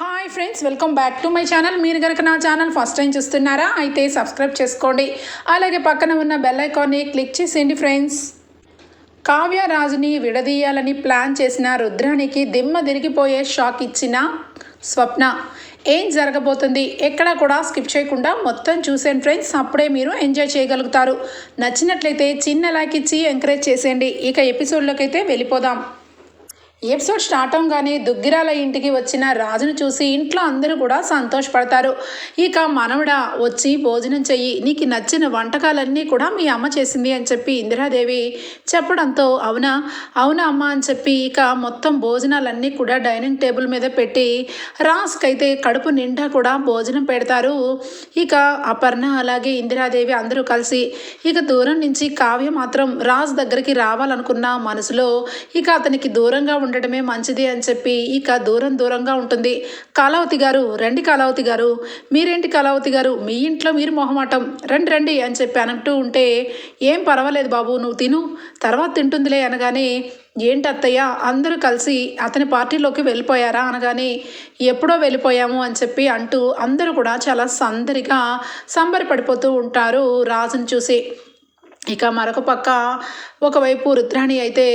Hi friends welcome back to my channel మీరు కనుక నా ఛానల్ ఫస్ట్ టైం చూస్తున్నారా అయితే సబ్స్క్రైబ్ చేసుకోండి. అలాగే పక్కన ఉన్న బెల్ ఐకాన్ని క్లిక్ చేసేయండి ఫ్రెండ్స్ కావ్య రాజుని విడదీయాలని ప్లాన్ చేసిన రుద్రానికి దిమ్మ తిరిగిపోయే షాక్ ఇచ్చిన స్వప్న. ఏం జరగబోతుంది? ఎక్కడా కూడా స్కిప్ చేయకుండా మొత్తం చూసేయండి ఫ్రెండ్స్ అప్పుడే మీరు ఎంజాయ్ చేయగలుగుతారు. నచ్చినట్లయితే చిన్న లైక్ ఇచ్చి ఎంకరేజ్ చేసేయండి. ఇక ఎపిసోడ్లోకి అయితే వెళ్ళిపోదాం. ఎపిసోడ్ స్టార్ట్ అవగానే దుగ్గిరాల ఇంటికి వచ్చిన రాజును చూసి ఇంట్లో అందరూ కూడా సంతోషపడతారు. ఇక మనవడా వచ్చి భోజనం చెయ్యి నీకు నచ్చిన వంటకాలన్నీ కూడా మీ అమ్మ చేసింది అని చెప్పి ఇందిరాదేవి చెప్పడంతో అవునా? అవునా అమ్మ అని చెప్పి ఇక మొత్తం భోజనాలన్నీ కూడా డైనింగ్ టేబుల్ మీద పెట్టి రాజ్కైతే కడుపు నిండా కూడా భోజనం పెడతారు. ఇక అపర్ణ అలాగే ఇందిరాదేవి అందరూ కలిసి ఇక దూరం నుంచి కావ్య మాత్రం రాజ్ దగ్గరికి రావాలనుకున్న మనసులో ఇక అతనికి దూరంగా ఉండటమే మంచిది అని చెప్పి ఇక దూరం దూరంగా ఉంటుంది. కాలావతి గారు రండి కాలావతి గారు మీరేంటి కాలావతి గారు? మీ ఇంట్లో మీరు మొహమాటం. రండి రండి అని చెప్పి అనంటూ ఉంటే ఏం పర్వాలేదు బాబు నువ్వు తిను. తర్వాత తింటుందిలే అనగానే ఏంటి అత్తయ్య అందరూ కలిసి అతని పార్టీలోకి వెళ్ళిపోయారా? అనగానే ఎప్పుడో వెళ్ళిపోయాము అని చెప్పి అంటూ అందరూ కూడా చాలా సందడిగా సంబరపడిపోతూ ఉంటారు రాజుని చూసి. ఇక మరొక పక్క ఒకవైపు రుద్రాణి అయితే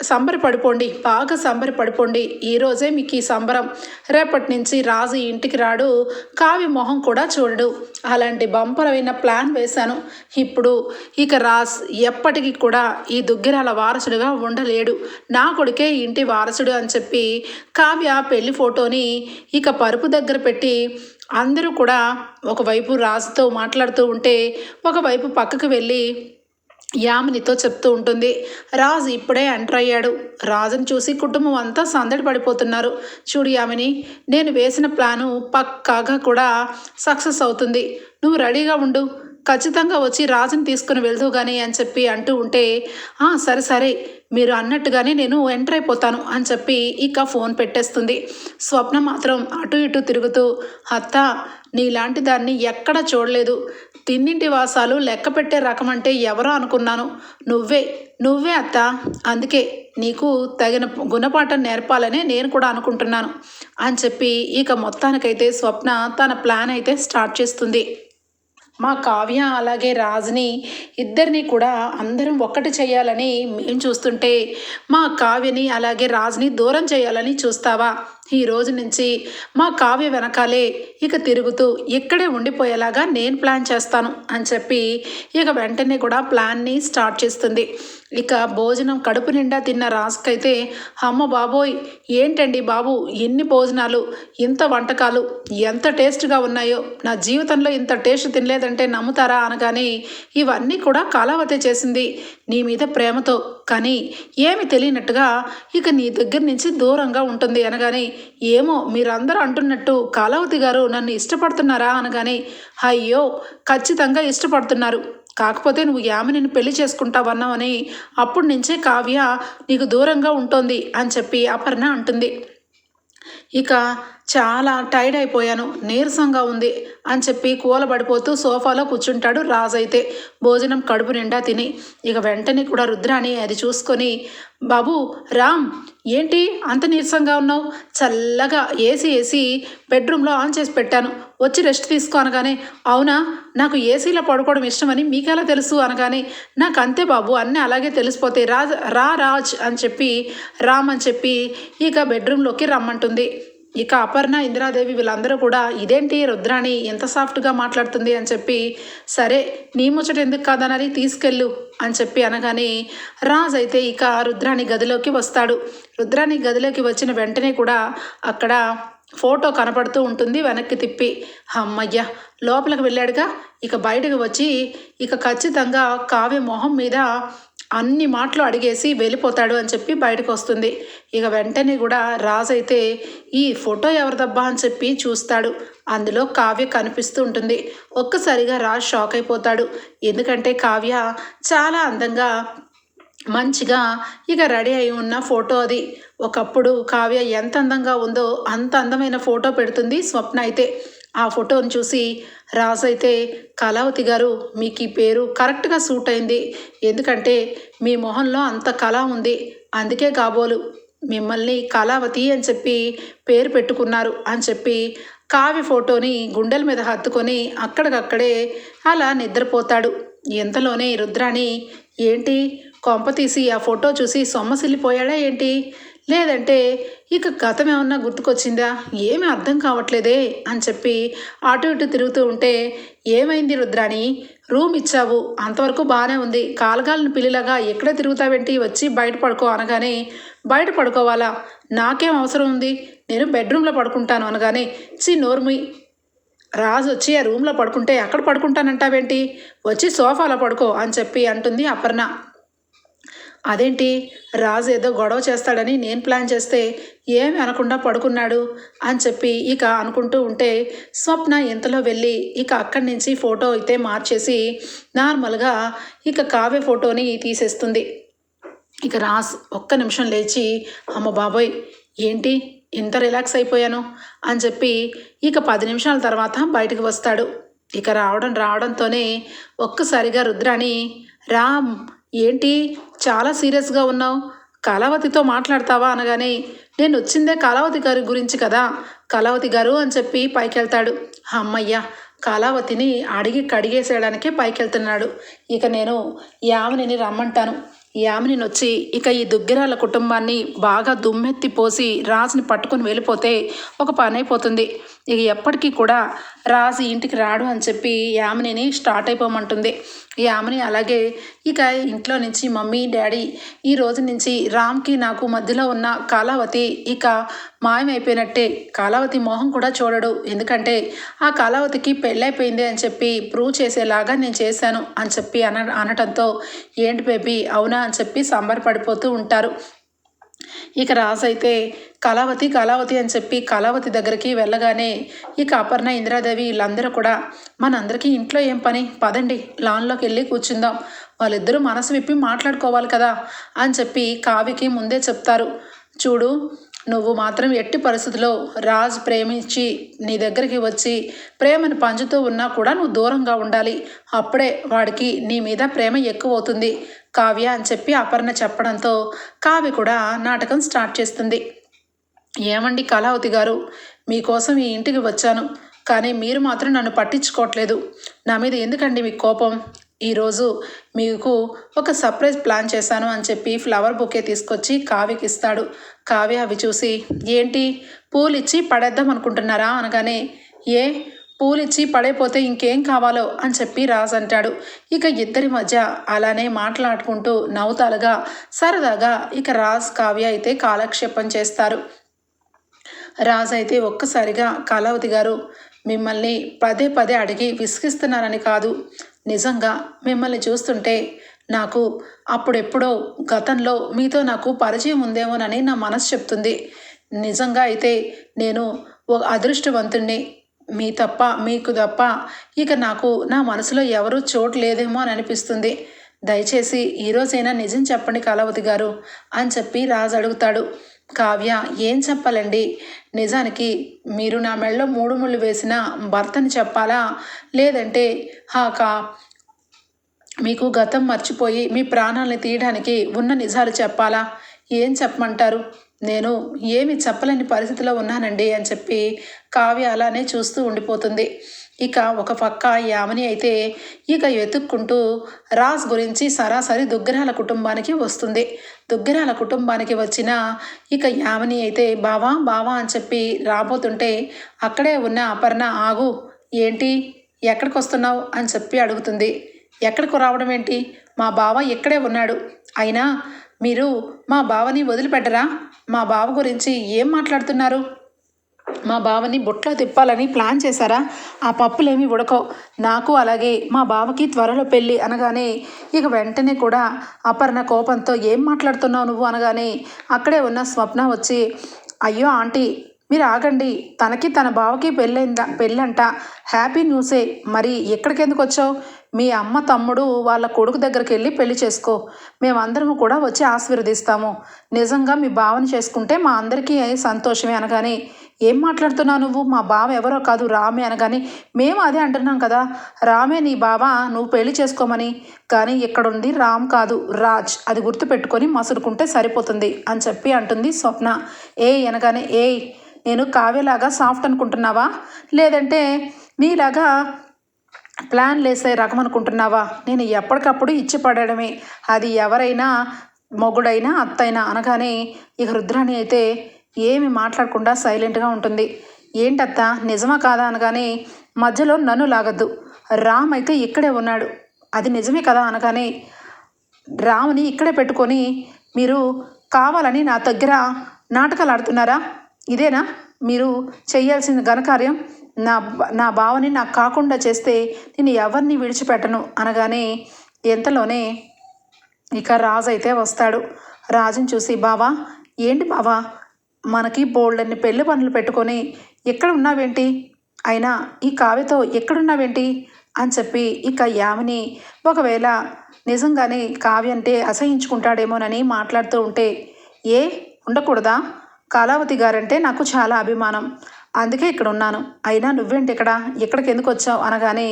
సంబరపడిపోండి బాగా సంబరపడిపోండి ఈరోజే మీకు ఈ సంబరం. రేపటి నుంచి రాజు ఇంటికి రాడు కావి మొహం కూడా చూడడు. అలాంటి బంపరమైన ప్లాన్ వేశాను. ఇప్పుడు ఇక రాజ్ ఎప్పటికీ కూడా ఈ దుగ్గిరాల వారసుడుగా ఉండలేడు. నా కొడుకే ఇంటి వారసుడు అని చెప్పి కావ్య పెళ్ళి ఫోటోని ఇక పరుపు దగ్గర పెట్టి అందరూ కూడా ఒకవైపు రాజుతో మాట్లాడుతూ ఉంటే ఒకవైపు పక్కకు వెళ్ళి యామినితో చెప్తూ ఉంటుంది. రాజు ఇప్పుడే ఎంటర్ అయ్యాడు. రాజును చూసి కుటుంబం అంతా సందడి పడిపోతున్నారు. చూడు యామిని నేను వేసిన ప్లాను పక్కాగా కూడా సక్సెస్ అవుతుంది. నువ్వు రెడీగా ఉండు. ఖచ్చితంగా వచ్చి రాజుని తీసుకుని వెళ్దు కానీ అని చెప్పి అంటూ ఉంటే "ఆ, సరే సరే మీరు అన్నట్టుగానే నేను ఎంటర్ అయిపోతాను అని చెప్పి ఇక ఫోన్ పెట్టేస్తుంది. స్వప్న మాత్రం అటు ఇటు తిరుగుతూ అత్త నీలాంటి దాన్ని ఎక్కడ చూడలేదు. తిన్నింటి వాసాలు లెక్క పెట్టే రకం అంటే ఎవరో అనుకున్నాను. నువ్వే నువ్వే అత్త. అందుకే నీకు తగిన గుణపాఠం నేర్పాలనే నేను కూడా అనుకుంటున్నాను అని చెప్పి ఇక మొత్తానికైతే స్వప్న తన ప్లాన్ అయితే స్టార్ట్ చేస్తుంది. మా కావ్య అలాగే రాజుని ఇద్దరిని కూడా అందరం ఒక్కటి చేయాలని మేము చూస్తుంటే మా కావ్యని అలాగే రాజుని దూరం చేయాలని చూస్తావా? ఈ రోజు నుంచి మా కావ్య వెనకాలే ఇక తిరుగుతూ ఇక్కడే ఉండిపోయేలాగా నేను ప్లాన్ చేస్తాను అని చెప్పి ఇక వెంటనే కూడా ప్లాన్ని స్టార్ట్ చేస్తుంది. ఇక భోజనం కడుపు నిండా తిన్న రాజుకైతే అమ్మ బాబోయ్ ఏంటండి బాబు ఎన్ని భోజనాలు ఇంత వంటకాలు ఎంత టేస్ట్గా ఉన్నాయో నా జీవితంలో ఇంత టేస్ట్ తినలేదంటే నమ్ముతారా? అనగానే ఇవన్నీ కూడా కాలావతి చేసింది నీ మీద ప్రేమతో కానీ ఏమి తెలియనట్టుగా ఇక నీ దగ్గర నుంచి దూరంగా ఉంటుంది. అనగానే ఏమో మీరందరూ అంటున్నట్టు కాలావతి గారు నన్ను ఇష్టపడుతున్నారా? అనగానే అయ్యో ఖచ్చితంగా ఇష్టపడుతున్నారు. కాకపోతే నువ్వు యామినిని పెళ్ళి చేసుకుంటావన్నావని అప్పుడు నుంచే కావ్య నీకు దూరంగా ఉంటుంది అని చెప్పి అపర్ణ అంటుంది. ఇక చాలా టైర్డ్ అయిపోయాను. నీరసంగా ఉంది అని చెప్పి కూలబడిపోతూ సోఫాలో కూర్చుంటాడు రాజైతే అయితే. భోజనం కడుపు నిండా తిని ఇక వెంటనే కూడా రుద్రాని అది చూసుకొని బాబు రామ్ ఏంటి అంత నీరసంగా ఉన్నావు? చల్లగా ఏసీ ఏసీ బెడ్రూమ్లో ఆన్ చేసి పెట్టాను. వచ్చి రెస్ట్ తీసుకో అనగానే అవునా? నాకు ఏసీలో పడుకోవడం ఇష్టమని మీకెలా తెలుసు? అనగానే నాకు అంతే బాబు అన్నీ అలాగే తెలిసిపోతాయి రాజ్ రా రాజ్ అని చెప్పి రామ్ అని చెప్పి ఇక బెడ్రూమ్లోకి రమ్మంటుంది. ఇక అపర్ణ ఇందిరాదేవి వీళ్ళందరూ కూడా ఇదేంటి రుద్రాణి ఎంత సాఫ్ట్గా మాట్లాడుతుంది? అని చెప్పి సరే నీ ముచ్చట ఎందుకు కాదనని తీసుకెళ్ళు అని చెప్పి అనగానే రాజ్ అయితే ఇక రుద్రాణి గదిలోకి వస్తాడు. రుద్రాణి గదిలోకి వచ్చిన వెంటనే కూడా అక్కడ ఫోటో కనపడుతూ ఉంటుంది వెనక్కి తిప్పి. అమ్మయ్య! లోపలికి వెళ్ళాడుగా. ఇక బయటకు వచ్చి ఇక ఖచ్చితంగా కావ్య మొహం మీద అన్ని మాటలు అడిగేసి వెళ్ళిపోతాడు అని చెప్పి బయటకు వస్తుంది. ఇక వెంటనే కూడా రాజు అయితే ఈ ఫోటో ఎవరిదబ్బా? అని చెప్పి చూస్తాడు. అందులో కావ్య కనిపిస్తూ ఉంటుంది. ఒక్కసారిగా రాజ్ షాక్ అయిపోతాడు. ఎందుకంటే కావ్య చాలా అందంగా మంచిగా ఇక రెడీ అయి ఉన్న ఫోటో అది. ఒకప్పుడు కావ్య ఎంత అందంగా ఉందో అంత అందమైన ఫోటో పెడుతుంది స్వప్న అయితే. ఆ ఫోటోని చూసి రాజు అయితే కళావతి గారు మీకు ఈ పేరు కరెక్ట్గా సూట్ అయింది. ఎందుకంటే మీ మొహంలో అంత కళ ఉంది. అందుకే కాబోలు మిమ్మల్ని కళావతి అని చెప్పి పేరు పెట్టుకున్నారు అని చెప్పి కావి ఫోటోని గుండెల మీద హత్తుకొని అక్కడికక్కడే అలా నిద్రపోతాడు. ఇంతలోనే రుద్రాణి ఏంటి? కొంప తీసి ఆ ఫోటో చూసి సొమ్మసిల్లిపోయాడా ఏంటి? లేదంటే ఇక గతం ఏమన్నా గుర్తుకొచ్చిందా? ఏమీ అర్థం కావట్లేదే అని చెప్పి అటు ఇటు తిరుగుతూ ఉంటే ఏమైంది రుద్రాణి? రూమ్ ఇచ్చావు. అంతవరకు బాగానే ఉంది. కాలగాలను పిల్లిలాగా ఎక్కడ తిరుగుతావేంటి? వచ్చి బయట పడుకో అనగానే బయట పడుకోవాలా నాకేం అవసరం ఉంది? నేను బెడ్రూమ్లో పడుకుంటాను అనగానే చి నోర్మి. రాజు వచ్చి ఆ రూమ్లో పడుకుంటే ఎక్కడ పడుకుంటానంటావేంటి? వచ్చి సోఫాలో పడుకో అని చెప్పి అంటుంది అపర్ణ. అదేంటి? రాజు ఏదో గొడవ చేస్తాడని నేను ప్లాన్ చేస్తే ఏమి అనకుండా పడుకున్నాడు అని చెప్పి ఇక అనుకుంటూ ఉంటే స్వప్న ఇంతలో వెళ్ళి ఇక అక్కడి నుంచి ఫోటో అయితే మార్చేసి నార్మల్గా ఇక కావ్య ఫోటోని తీసేస్తుంది. ఇక రాజ్ ఒక్క నిమిషం లేచి అమ్మ బాబోయ్ ఏంటి? ఇంత రిలాక్స్ అయిపోయాను? అని చెప్పి ఇక పది నిమిషాల తర్వాత బయటకు వస్తాడు. ఇక రావడం రావడంతోనే ఒక్కసారిగా రుద్రాని రామ్ ఏంటి? చాలా సీరియస్గా ఉన్నావు. కళావతితో మాట్లాడతావా అనగానే నేను వచ్చిందే కళావతి గారి గురించి కదా. కళావతి గారు అని చెప్పి పైకెళ్తాడు. అమ్మయ్య కళావతిని అడిగి కడిగేసేయడానికే పైకెళ్తున్నాడు. ఇక నేను యామినిని రమ్మంటాను. యామిని వచ్చి ఇక ఈ దుగ్గిరాల కుటుంబాన్ని బాగా దుమ్మెత్తి పోసి రాజుని పట్టుకొని వెళ్ళిపోతే ఒక పని అయిపోతుంది ఇక ఎప్పటికీ కూడా రాజు ఇంటికి రాడు అని చెప్పి యామినిని స్టార్ట్ అయిపోమంటుంది. యామిని అలాగే ఇక ఇంట్లో నుంచి మమ్మీ డాడీ ఈ రోజు నుంచి రామ్కి నాకు మధ్యలో ఉన్న కాలావతి ఇక మాయమైపోయినట్టే. కాలావతి మోహం కూడా చూడడు. ఎందుకంటే ఆ కాలావతికి పెళ్ళైపోయింది అని చెప్పి ప్రూవ్ చేసేలాగా నేను చేశాను అని చెప్పి అన అనటంతో ఏంటి బేబీ అవునా? అని చెప్పి సంబరపడిపోతూ ఉంటారు. ఇక రాజు అయితే కళావతి కళావతి అని చెప్పి కళావతి దగ్గరికి వెళ్ళగానే ఇక అపర్ణ ఇందిరాదేవి వీళ్ళందరూ కూడా మనందరికీ ఇంట్లో ఏం పని? పదండి లాన్లోకి వెళ్ళి కూర్చుందాం. వాళ్ళిద్దరూ మనసు విప్పి మాట్లాడుకోవాలి కదా అని చెప్పి కావికి ముందే చెప్తారు. చూడు నువ్వు మాత్రం ఎట్టి పరిస్థితిలో రాజ్ ప్రేమించి నీ దగ్గరికి వచ్చి ప్రేమను పంచుతూ ఉన్నా కూడా నువ్వు దూరంగా ఉండాలి. అప్పుడే వాడికి నీ మీద ప్రేమ ఎక్కువ అవుతుంది కావ్య అని చెప్పి అపర్ణ చెప్పడంతో కావ్య కూడా నాటకం స్టార్ట్ చేస్తుంది. ఏమండి కళావతి గారు? మీకోసం ఈ ఇంటికి వచ్చాను. కానీ మీరు మాత్రం నన్ను పట్టించుకోవట్లేదు. నా మీద ఎందుకండి మీకు కోపం? ఈరోజు మీకు ఒక సర్ప్రైజ్ ప్లాన్ చేశాను అని చెప్పి ఫ్లవర్ బొకే తీసుకొచ్చి కావ్యకి ఇస్తాడు. కావ్య అవి చూసి ఏంటి? పూలు ఇచ్చి పడేద్దాం అనుకుంటున్నారా? అనగానే ఏ? పూలిచ్చి పడైపోతే ఇంకేం కావాలో అని చెప్పి రాజ్ అంటాడు. ఇక ఇద్దరి మధ్య అలానే మాట్లాడుకుంటూ నవ్వుతాలుగా సరదాగా ఇక రాజ్ కావ్య అయితే కాలక్షేపం చేస్తారు. రాజ్ అయితే ఒక్కసారిగా కళావతి గారు మిమ్మల్ని పదే పదే అడిగి విసిగిస్తున్నానని కాదు. నిజంగా మిమ్మల్ని చూస్తుంటే నాకు అప్పుడెప్పుడో గతంలో మీతో నాకు పరిచయం ఉందేమోనని నా మనసు చెప్తుంది. నిజంగా అయితే నేను ఒక అదృష్టవంతుణ్ణి. మీ తప్ప మీకు తప్ప. ఇక నాకు నా మనసులో ఎవరూ చోటు లేదేమో అని అనిపిస్తుంది. దయచేసి ఈరోజైనా నిజం చెప్పండి కళావతి గారు అని చెప్పి రాజు అడుగుతాడు. కావ్య ఏం చెప్పాలండి? నిజానికి మీరు నా మెళ్ళలో మూడు ముళ్ళు వేసిన భర్తని చెప్పాలా? లేదంటే హాక మీకు గతం మర్చిపోయి మీ ప్రాణాలను తీయడానికి ఉన్న నిజాలు చెప్పాలా? ఏం చెప్పమంటారు? నేను ఏమి చెప్పలేని పరిస్థితిలో ఉన్నానండి అని చెప్పి కావ్య అలానే చూస్తూ ఉండిపోతుంది. ఇక ఒక పక్క యామని అయితే ఇక వెతుక్కుంటూ రాజ్ గురించి సరాసరి దుగ్గరాల కుటుంబానికి వస్తుంది. దుగ్గరాల కుటుంబానికి వచ్చిన ఇక యామని అయితే బావా బావా అని చెప్పి రాబోతుంటే అక్కడే ఉన్న అపర్ణ ఆగు ఏంటి? ఎక్కడికి వస్తున్నావు అని చెప్పి అడుగుతుంది. ఎక్కడికి రావడం ఏంటి? మా బావ ఇక్కడే ఉన్నాడు. అయినా మీరు మా బావని వదిలిపెట్టరా? మా బావ గురించి ఏం మాట్లాడుతున్నారు? మా బావని బొట్లో తిప్పాలని ప్లాన్ చేశారా? ఆ పప్పులేమి ఉడకో నాకు అలాగే మా బావకి త్వరలో పెళ్ళి అనగానే ఇక వెంటనే కూడా అపర్ణ కోపంతో ఏం మాట్లాడుతున్నావు నువ్వు అనగానే అక్కడే ఉన్న స్వప్న వచ్చి అయ్యో ఆంటీ మీరు ఆగండి. తనకి తన బావకి పెళ్ళైందా పెళ్ళంట. హ్యాపీ న్యూసే. మరి ఎక్కడికి ఎందుకు వచ్చావు? మీ అమ్మ తమ్ముడు వాళ్ళ కొడుకు దగ్గరికి వెళ్ళి పెళ్ళి చేసుకో. మేమందరము కూడా వచ్చి ఆశీర్వదిస్తాము. నిజంగా మీ భావన చేసుకుంటే మా అందరికీ సంతోషమే అనగానే ఏం మాట్లాడుతున్నావు నువ్వు? మా బావ ఎవరో కాదు రామే అనగాని మేము అదే అంటున్నాం కదా. రామే నీ బావ నువ్వు పెళ్ళి చేసుకోమని. కానీ ఇక్కడ ఉంది రామ్ కాదు రాజ్. అది గుర్తుపెట్టుకొని మసులుకుంటే సరిపోతుంది అని చెప్పి అంటుంది స్వప్న. ఏ అనగానే ఏయ్ నేను కావ్యలాగా సాఫ్ట్ అనుకుంటున్నావా? లేదంటే నీలాగా ప్లాన్ లేసే రకం అనుకుంటున్నావా నేను ఎప్పటికప్పుడు ఇచ్చి పడడమే అది ఎవరైనా మొగుడైనా అత్తైనా అనగానే ఇక రుద్రాణి అయితే ఏమి మాట్లాడకుండా సైలెంట్గా ఉంటుంది. ఏంటత్త? నిజమా కాదా అనగానే మధ్యలో నన్ను లాగద్దు. రామ్ అయితే ఇక్కడే ఉన్నాడు. అది నిజమే కదా అనగానే రాముని ఇక్కడే పెట్టుకొని మీరు కావాలని నా దగ్గర నాటకాలు ఆడుతున్నారా? ఇదేనా? మీరు చేయాల్సిన ఘనకార్యం? నా నా భావని నాకు కాకుండా చేస్తే నేను ఎవరిని విడిచిపెట్టను అనగానే ఎంతలోనే ఇక రాజు అయితే వస్తాడు. రాజుని చూసి బావా ఏంటి బావా? మనకి బోల్డన్ని పెళ్ళి పనులు పెట్టుకొని ఎక్కడ ఉన్నావేంటి? అయినా ఈ కావ్యతో ఎక్కడున్నావేంటి? అని చెప్పి ఇక యామిని ఒకవేళ నిజంగానే కావ్య అంటే అసహించుకుంటాడేమోనని మాట్లాడుతూ ఉంటే ఏ ఉండకూడదా? కళావతి గారంటే నాకు చాలా అభిమానం. అందుకే ఇక్కడ ఉన్నాను అయినా నువ్వేంటి ఇక్కడ? ఇక్కడికి ఎందుకు వచ్చావు? అనగానే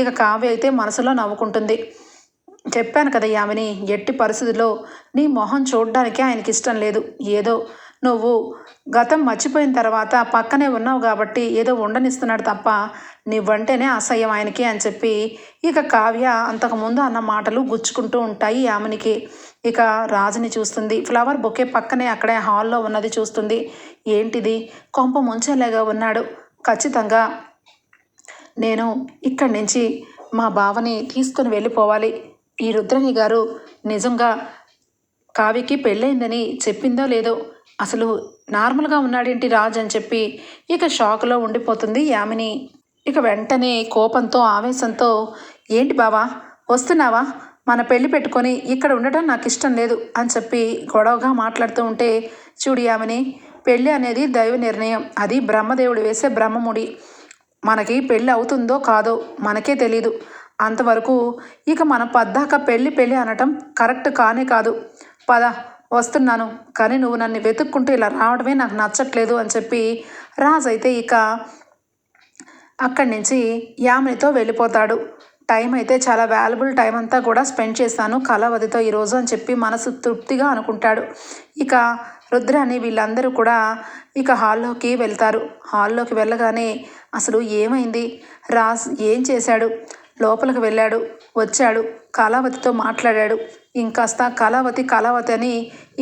ఇక కావ్య అయితే మనసులో నవ్వుకుంటుంది. చెప్పాను కదా యామిని ఎట్టి పరిస్థితుల్లో నీ మొహం చూడడానికి ఆయనకి ఇష్టం లేదు. ఏదో నువ్వు గతం మర్చిపోయిన తర్వాత పక్కనే ఉన్నావు కాబట్టి ఏదో ఉండనిస్తున్నాడు తప్ప నీవంటేనే అసహ్యం ఆయనకి అని చెప్పి ఇక కావ్య అంతకుముందు అన్న మాటలు గుచ్చుకుంటూ ఉంటాయి యామినికి. ఇక రాజుని చూస్తుంది. ఫ్లవర్ బొకే పక్కనే అక్కడే హాల్లో ఉన్నది చూస్తుంది. ఏంటిది? కొంప ముంచేలాగా ఉన్నాడు. ఖచ్చితంగా నేను ఇక్కడి నుంచి మా బావని తీసుకొని వెళ్ళిపోవాలి. ఈ రుద్రని గారు నిజంగా కావ్యకి పెళ్ళైందని చెప్పిందో లేదో అసలు నార్మల్గా ఉన్నాడేంటి రాజ్ అని చెప్పి ఇక షాక్లో ఉండిపోతుంది యామిని. ఇక వెంటనే కోపంతో ఆవేశంతో ఏంటి బావా వస్తున్నావా? మన పెళ్ళి పెట్టుకొని ఇక్కడ ఉండటం నాకు ఇష్టం లేదు అని చెప్పి గొడవగా మాట్లాడుతూ ఉంటే చూడు యామిని పెళ్ళి అనేది దైవ నిర్ణయం. అది బ్రహ్మదేవుడు వేసే బ్రహ్మముడి. మనకి పెళ్ళి అవుతుందో కాదో మనకే తెలీదు. అంతవరకు ఇక మనం పద్దాక పెళ్ళి పెళ్ళి అనటం కరెక్ట్ కానే కాదు. పద వస్తున్నాను. కానీ నువ్వు నన్ను వెతుక్కుంటూ ఇలా రావడమే నాకు నచ్చట్లేదు అని చెప్పి రాజు అయితే ఇక అక్కడి నుంచి యామినితో వెళ్ళిపోతాడు. టైం అయితే చాలా వాల్యుబుల్ టైం అంతా కూడా స్పెండ్ చేశాను కళావతితో ఈరోజు అని చెప్పి మనసు తృప్తిగా అనుకుంటాడు. ఇక రుద్రాని వీళ్ళందరూ కూడా ఇక హాల్లోకి వెళ్తారు. హాల్లోకి వెళ్ళగానే అసలు ఏమైంది? రాజ్ ఏం చేశాడు? లోపలికి వెళ్ళాడు వచ్చాడు కళావతితో మాట్లాడాడు. ఇంకాస్త కళావతి కళావతి అని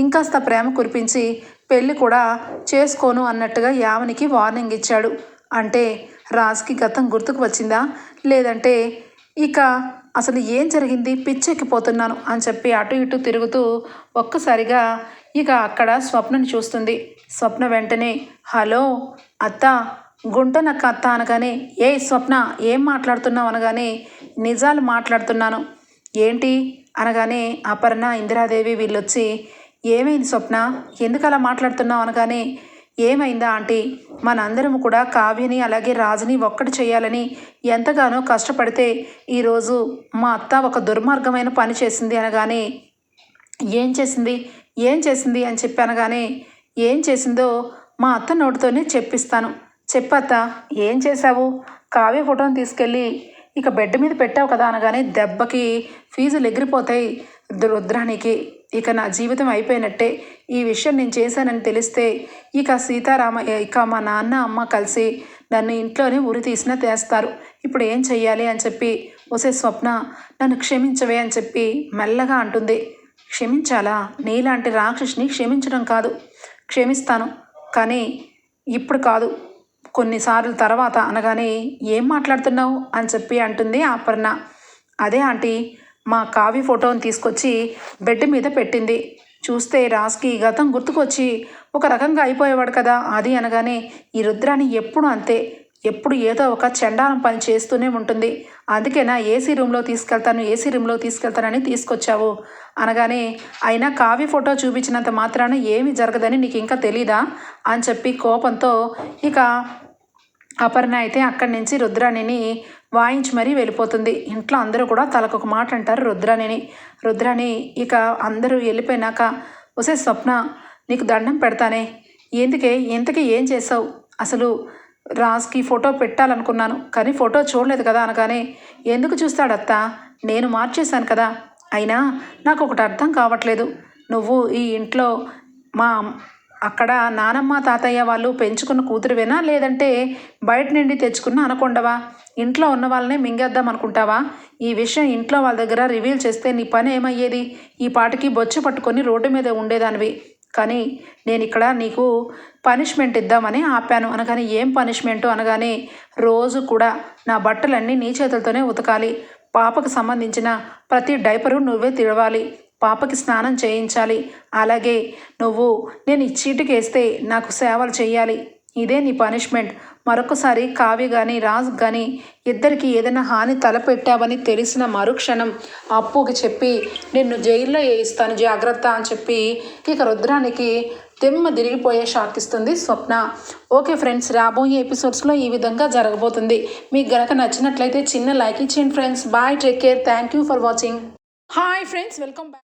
ఇంకాస్త ప్రేమ కురిపించి పెళ్ళి కూడా చేసుకోను అన్నట్టుగా యావనికి వార్నింగ్ ఇచ్చాడు. అంటే రాజ్కి గతం గుర్తుకు వచ్చిందా? లేదంటే ఇక అసలు ఏం జరిగింది? పిచ్చెక్కిపోతున్నాను అని చెప్పి అటు ఇటు తిరుగుతూ ఒక్కసారిగా ఇక అక్కడ స్వప్నని చూస్తుంది. స్వప్న వెంటనే హలో అత్త గుంటనక్క అత్త అనగానే ఏ స్వప్న ఏం మాట్లాడుతున్నావు? అనగానే నిజాలు మాట్లాడుతున్నాను. ఏంటి? అనగానే అపర్ణ ఇందిరాదేవి వీళ్ళొచ్చి ఏమైంది స్వప్న? ఎందుకు అలా మాట్లాడుతున్నావు? అనగానే ఏమైందా ఆంటీ? మనందరం కూడా కావ్యని అలాగే రాజుని ఒక్కటి చేయాలని ఎంతగానో కష్టపడితే ఈరోజు మా అత్త ఒక దుర్మార్గమైన పని చేసింది అనగానే ఏం చేసింది? ఏం చేసింది? అని చెప్పి అనగానే ఏం చేసిందో మా అత్త నోటితోనే చెప్పిస్తాను. చెప్పత్త ఏం చేశావు? కావ్య ఫోటోని తీసుకెళ్ళి ఇక బెడ్ మీద పెట్టావు కదా అనగానే దెబ్బకి ఫీజులు ఎగిరిపోతాయి రుద్రానికి. ఇక నా జీవితం అయిపోయినట్టే ఈ విషయం నేను చేశానని తెలిస్తే ఇక సీతారామ ఇక మా నాన్న అమ్మ కలిసి నన్ను ఇంట్లోనే ఉరి తీసినా తెస్తారు. ఇప్పుడు ఏం చెయ్యాలి అని చెప్పి ఒసే స్వప్న నన్ను క్షమించవే అని చెప్పి మెల్లగా అంటుంది. క్షమించాలా? నీలాంటి రాక్షసుని క్షమించడం కాదు. క్షమిస్తాను కానీ ఇప్పుడు కాదు. కొన్నిసార్లు తర్వాత అనగానే ఏం మాట్లాడుతున్నావు? అని చెప్పి అంటుంది అపర్ణ. అదే ఆంటీ మా కావి ఫోటోని తీసుకొచ్చి బెడ్ మీద పెట్టింది. చూస్తే రాజ్కి గతం గుర్తుకొచ్చి ఒక రకంగా అయిపోయేవాడు కదా అది అనగానే ఈ రుద్రాని ఎప్పుడు అంతే. ఎప్పుడు ఏదో ఒక చండాలం పని చేస్తూనే ఉంటుంది. అందుకేనా ఏసీ రూమ్లో తీసుకెళ్తాను ఏసీ రూమ్లో తీసుకెళ్తానని తీసుకొచ్చావు? అనగానే అయినా కావి ఫోటో చూపించినంత మాత్రాన ఏమీ జరగదని నీకు ఇంకా తెలీదా? అని చెప్పి కోపంతో ఇక అపర్ణ అయితే అక్కడి నుంచి రుద్రాణిని వాయించి మరీ వెళ్ళిపోతుంది. ఇంట్లో అందరూ కూడా తలకొక మాట అంటారు రుద్రాణిని. రుద్రాణి ఇక అందరూ వెళ్ళిపోయినాక ఒసే స్వప్న నీకు దండం పెడతానే. ఎందుకే? ఇంతకీ ఏం చేసావు అసలు రాజ్కి ఫోటో పెట్టాలనుకున్నాను కానీ ఫోటో చూడలేదు కదా అనగానే ఎందుకు చూస్తాడత్త? నేను మార్చేశాను కదా. అయినా నాకు ఒకటి అర్థం కావట్లేదు. నువ్వు ఈ ఇంట్లో మా అక్కడ నానమ్మ తాతయ్య వాళ్ళు పెంచుకున్న కూతురువేనా? లేదంటే బయట నుండి తెచ్చుకున్న అనకొండవా? ఇంట్లో ఉన్న వాళ్ళనే మింగేద్దాం అనుకుంటావా? ఈ విషయం ఇంట్లో వాళ్ళ దగ్గర రివీల్ చేస్తే నీ పని ఏమయ్యేది? ఈ పాటికి బొచ్చు పట్టుకొని రోడ్డు మీద ఉండేదానివి. కానీ నేను ఇక్కడ నీకు పనిష్మెంట్ ఇద్దామని ఆపాను. అనగానే ఏం పనిష్మెంట్? అనగానే రోజు కూడా నా బట్టలన్నీ నీ చేతులతోనే ఉతకాలి. పాపకు సంబంధించిన ప్రతి డైపరు నువ్వే తిడవాలి పాపకి స్నానం చేయించాలి. అలాగే నువ్వు నేను ఈ చీటికేస్తే నాకు సేవలు చేయాలి ఇదే నీ పనిష్మెంట్. మరొకసారి కావ్య కానీ రాజ్ కానీ ఇద్దరికి ఏదైనా హాని తలపెట్టావని తెలిసిన మరుక్షణం అప్పుకి చెప్పి నిన్ను జైల్లో వేయిస్తాను జాగ్రత్త అని చెప్పి ఇక రుద్రానికి దిమ్మ తిరిగిపోయే షాక్ ఇస్తుంది స్వప్న. ఓకే ఫ్రెండ్స్ రాబోయే ఎపిసోడ్స్లో ఈ విధంగా జరగబోతుంది. మీకు గనక నచ్చినట్లయితే చిన్న లైక్ ఇచ్చేయండి friends. Bye take care. Thank you for watching. Hi friends welcome back.